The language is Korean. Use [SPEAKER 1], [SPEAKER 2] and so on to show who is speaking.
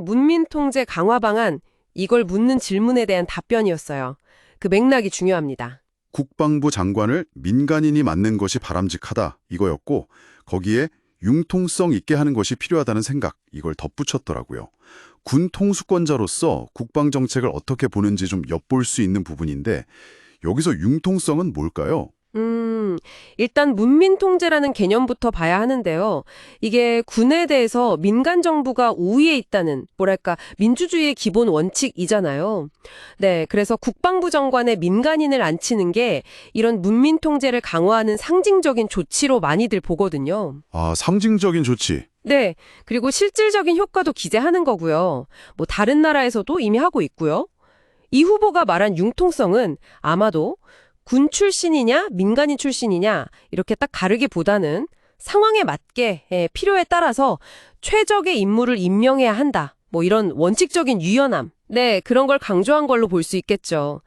[SPEAKER 1] 문민 통제 강화 방안 이걸 묻는 질문에 대한 답변이었어요. 그 맥락이 중요합니다.
[SPEAKER 2] 국방부 장관을 민간인이 맡는 것이 바람직하다 이거였고 거기에 융통성 있게 하는 것이 필요하다는 생각 이걸 덧붙였더라고요. 군 통수권자로서 국방 정책을 어떻게 보는지 좀 엿볼 수 있는 부분인데 여기서 융통성은 뭘까요?
[SPEAKER 1] 음, 일단 문민 통제라는 개념부터 봐야 하는데요. 이게 군에 대해서 민간 정부가 우위에 있다는 뭐랄까 민주주의의 기본 원칙이잖아요. 네, 그래서 국방부 장관에 민간인을 앉히는 게 이런 문민 통제를 강화하는 상징적인 조치로 많이들 보거든요.
[SPEAKER 2] 아, 상징적인 조치.
[SPEAKER 1] 네, 그리고 실질적인 효과도 기대하는 거고요. 뭐 다른 나라에서도 이미 하고 있고요. 이 후보가 말한 융통성은 아마도 군 출신이냐 민간인 출신이냐 이렇게 딱 가르기보다는 상황에 맞게 예, 필요에 따라서 최적의 인물을 임명해야 한다. 뭐 이런 원칙적인 유연함. 네, 그런 걸 강조한 걸로 볼 수 있겠죠.